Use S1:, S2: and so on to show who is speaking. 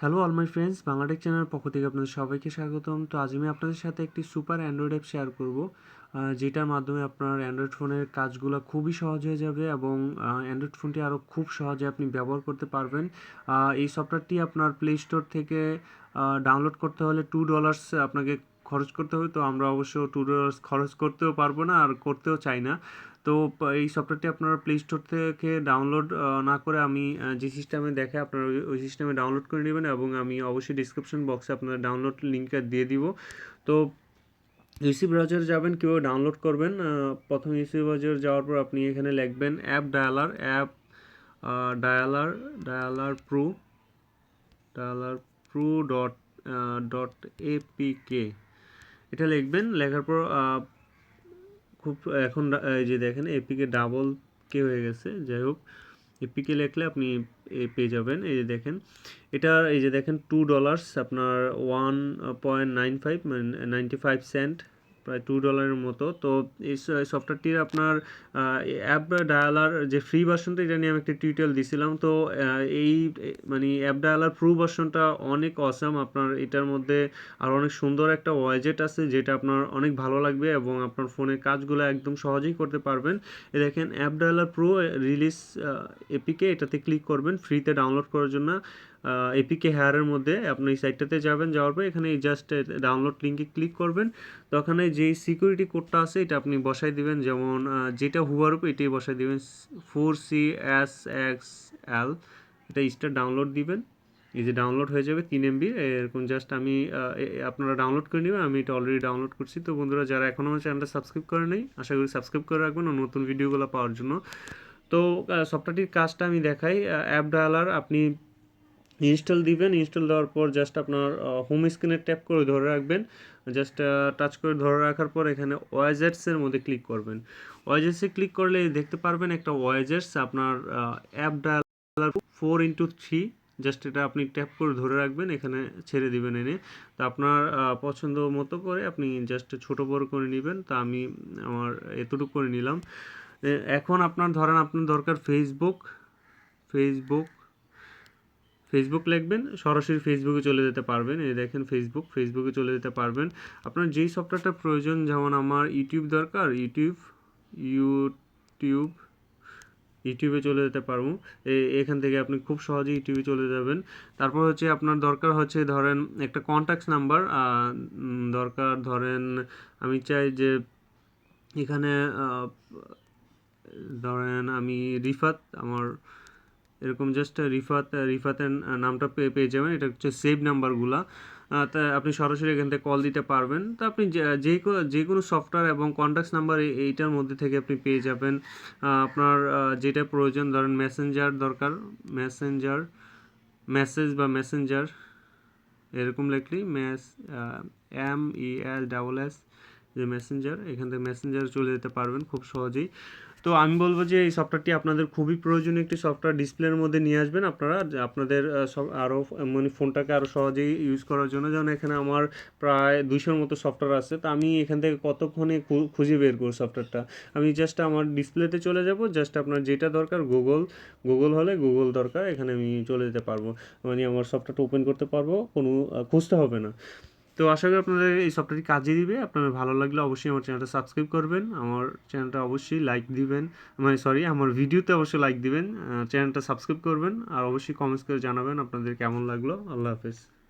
S1: Hello all my friends Bangla Tech channel পক্ষ থেকে আপনাদের সবাইকে স্বাগতম। তো আজ আমি আপনাদের সাথে একটি সুপার অ্যান্ড্রয়েড অ্যাপ শেয়ার করব যেটার মাধ্যমে আপনার অ্যান্ড্রয়েড ফোনের কাজগুলো খুবই সহজ হয়ে যাবে এবং অ্যান্ড্রয়েড ফোনটি আরও খুব সহজে আপনি ব্যবহার করতে পারবেন। এই সফটওয়্যারটি আপনার প্লে স্টোর থেকে ডাউনলোড করতে হলে টু ডলার্স আপনাকে খরচ করতে হবে, তো আমরা অবশ্য টু ডলার্স খরচ করতেও পারব না আর করতেও চাই না। তো এই সফটওয়্যারটি আপনারা প্লে স্টোর থেকে ডাউনলোড না করে আমি যে সিস্টেমে দেখে আপনারা ওই- সিস্টেমে ডাউনলোড করে নেবেন এবং আমি অবশ্যই ডিসক্রিপশন বক্সে আপনার ডাউনলোড লিঙ্কটা দিয়ে দিব। তো ইউসি ব্রাউজার যাবেন, কীভাবে ডাউনলোড করবেন? প্রথম ইউসি ব্রাউজার যাওয়ার পর আপনি এখানে লিখবেন app dialer app dialer dialer pro dialer pro dot dot APK এটা লিখবেন, লেখার পর খুব এখন এই যে দেখেন, এপিকে ডাবল কে হয়ে গেছে, যাই হোক, এপিকে লিখলে আপনি এ পেয়ে যাবেন, এই যে দেখেন, এটা, এই যে দেখেন টু ডলার্স আপনার one point nine five ninety five cent প্রায় টু ডলারের মতো। তো এই সফটওয়্যারটির আপনার অ্যাপ ডায়ালার যে ফ্রি ভার্সনটা এটা নিয়ে আমি একটা টিউটোরিয়াল দিছিলাম। তো এই মানে অ্যাপ ডায়ালার প্রো ভার্সনটা অনেক অসাম আপনার এটার মধ্যে আর অনেক সুন্দর একটা ওয়াজেট আছে, যেটা আপনার অনেক ভালো লাগবে এবং আপনার ফোনের কাজগুলো একদম সহজেই করতে পারবেন। এ দেখেন app dialer pro release APK এটাতে ক্লিক করবেন ফ্রিতে ডাউনলোড করার জন্য। এপিকে হেয়ারের মধ্যে আপনি সাইটটাতে যাবেন, যাওয়ার পর এখানে জাস্ট ডাউনলোড লিঙ্কে ক্লিক করবেন। তো ওখানে যেই সিকিউরিটি কোডটা আছে, এটা আপনি বসাই দিবেন। যেমন যেটা হুয়ার উপর এটাই বসাই দিবেন। Four C S X L এটা স্টার ডাউনলোড দিবেন। এই যে ডাউনলোড হয়ে যাবে তিন এমবি এরকম জাস্ট আমি আপনারা ডাউনলোড করে নেবেন। আমি এটা অলরেডি ডাউনলোড করছি। তো বন্ধুরা, যারা এখনও আমার চ্যানেলটা সাবস্ক্রাইব করে নেই, আশা করি সাবস্ক্রাইব করে রাখবেন ও নতুন ভিডিওগুলো পাওয়ার জন্য। তো সফটওয়্যারটির কাজটা আমি দেখাই। অ্যাপ ডায়ালার আপনি ইনস্টল দিবেন, ইনস্টল দেওয়ার পর জাস্ট আপনার হোম স্ক্রিনে ট্যাপ করে ধরে রাখবেন। জাস্ট টাচ করে ধরে রাখার পর এখানে ওয়াইজেটসের মধ্যে ক্লিক করবেন। ওয়াইজেটসে ক্লিক করলে দেখতে পারবেন একটা ওয়াইজেটস আপনার app dialer four into three just এটা আপনি ট্যাপ করে ধরে রাখবেন, এখানে ছেড়ে দিবেন এনে। তো আপনার পছন্দ মতো করে আপনি জাস্ট ছোট বড় করে নেবেন, তা আমি আমার এতটুকু করে নিলাম। এখন আপনার, ধরেন আপনার দরকার ফেসবুক ফেসবুক ফেসবুক লিখবেন, সরাসরি ফেসবুকে চলে যেতে পারবেন। এই দেখেন ফেসবুক ফেসবুকে চলে যেতে পারবেন। আপনার যেই সফটওয়্যারটা প্রয়োজন, যেমন আমার ইউটিউব দরকার ইউটিউব ইউটিউব ইউটিউবে চলে যেতে পারব। এখান থেকে আপনি খুব সহজেই ইউটিউবে চলে যাবেন। তারপর হচ্ছে আপনার দরকার হচ্ছে, ধরেন একটা কন্ট্যাক্ট নাম্বার দরকার ধরেন আমি চাই যে এখানে ধরেন আমি রিফাত, আমার এরকম জাস্ট রিফাত রিফাতের নামটা পেয়ে পেয়ে যাবেন। এটা হচ্ছে সেভ নাম্বারগুলা তা আপনি সরাসরি এখান থেকে কল দিতে পারবেন। তো আপনি যে- যে কোনো সফটওয়্যার এবং কন্ট্যাক্ট নাম্বার এইটার মধ্যে থেকে আপনি পেয়ে যাবেন। আপনার যেটা প্রয়োজন, ধরেন মেসেঞ্জার দরকার। মেসেঞ্জার মেসেজ বা মেসেঞ্জার এরকম লিখলেই mess M E L double S যে মেসেঞ্জার এখান থেকে মেসেঞ্জার চলে যেতে পারবেন খুব সহজেই। তো আমি বলব যে এই সফটওয়্যারটি আপনাদের খুবই প্রয়োজনীয় একটি সফটওয়্যার ডিসপ্লের মধ্যে নিয়ে আসবেন আপনারা আপনাদের সব আরও মানে ফোনটাকে আরও সহজেই ইউজ করার জন্য। যেমন এখানে আমার প্রায় দুশোর মতো সফটওয়্যার আছে, তো আমি এখান থেকে কতক্ষণে খুঁজে বের করব সফটওয়্যারটা আমি জাস্ট আমার ডিসপ্লেতে চলে যাব জাস্ট আপনার যেটা দরকার গুগল গুগল হলে গুগল দরকার, এখানে আমি চলে যেতে পারব। মানে আমার সফটওয়্যারটা ওপেন করতে পারব, কোনো খুঁজতে হবে না। তো আশা করি আপনাদের এই সফটওয়্যারটি কাজে দিবে। আপনাদের ভালো লাগলে অবশ্যই আমার চ্যানেলটা সাবস্ক্রাইব করবেন। আমার চ্যানেলটা অবশ্যই লাইক দিবেন। মানে সরি আমার ভিডিওতে অবশ্যই লাইক দিবেন। চ্যানেলটা সাবস্ক্রাইব করবেন। আর অবশ্যই কমেন্টস করে জানাবেন আপনাদের কেমন লাগল। আল্লাহ হাফেজ।